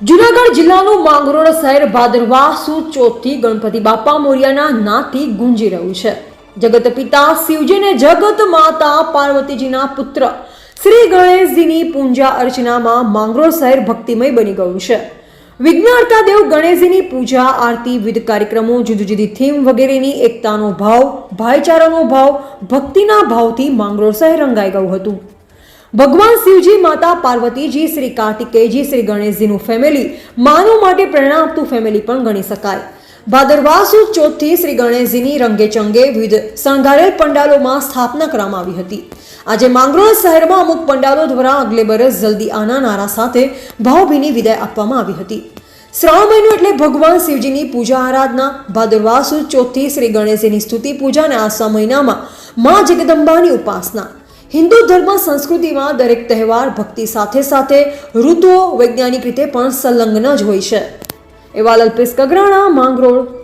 જુનાગઢ જિલ્લાનું માંગરોળ શહેર ભાદરવા સુચોથી ગણપતિ બાપા મોરિયાના નાથી ગુંજી રહ્યું છે. જગત પિતા શિવજીને જગત માતા પાર્વતીજીના પુત્ર શ્રી ગણેશજીની પૂજા અર્ચનામાં માંગરોળ શહેર ભક્તિમય બની ગયું છે. વિઘ્નાર્તા દેવ ગણેશજીની પૂજા, આરતી, વિવિધ કાર્યક્રમો જુદી જુદી થીમ વગેરેની એકતાનો ભાવ, ભાઈચારાનો ભાવ, ભક્તિના ભાવથી માંગરોળ શહેર રંગાઈ ગયું હતું. ભગવાન શિવજી, માતા પાર્વતીજી, શ્રી કાર્તિકેયજી, શ્રી ગણેશજીનું ફેમિલી માનવ માટે પ્રેરણા આપતું ફેમિલી પણ ગણી શકાય. ભાદરવા સુદ ચોથથી શ્રી ગણેશજીની રંગે ચંગે વિવિધ શણગારેલ પંડાલોમાં સ્થાપના કરવામાં આવી હતી. આજે માંગરોળ શહેરમાં અમુક પંડાલો દ્વારા અગલે બરસ જલ્દી આના નારા સાથે ભાવભીની વિદાય આપવામાં આવી હતી. શ્રાવણ મહિનો એટલે ભગવાન શિવજીની પૂજા આરાધના. ભાદરવા સુદ ચોથથી શ્રી ગણેશજીની સ્તુતિ પૂજા અને આસા મહિનામાં મા જગદંબાની ઉપાસના. હિન્દુ ધર્મ સંસ્કૃતિમાં દરેક તહેવાર ભક્તિ સાથે સાથે ઋતુઓ વૈજ્ઞાનિક રીતે પણ સંલગ્ન જ હોય છે. એવા લલ્પેશ કગરાણા, માંગરોળ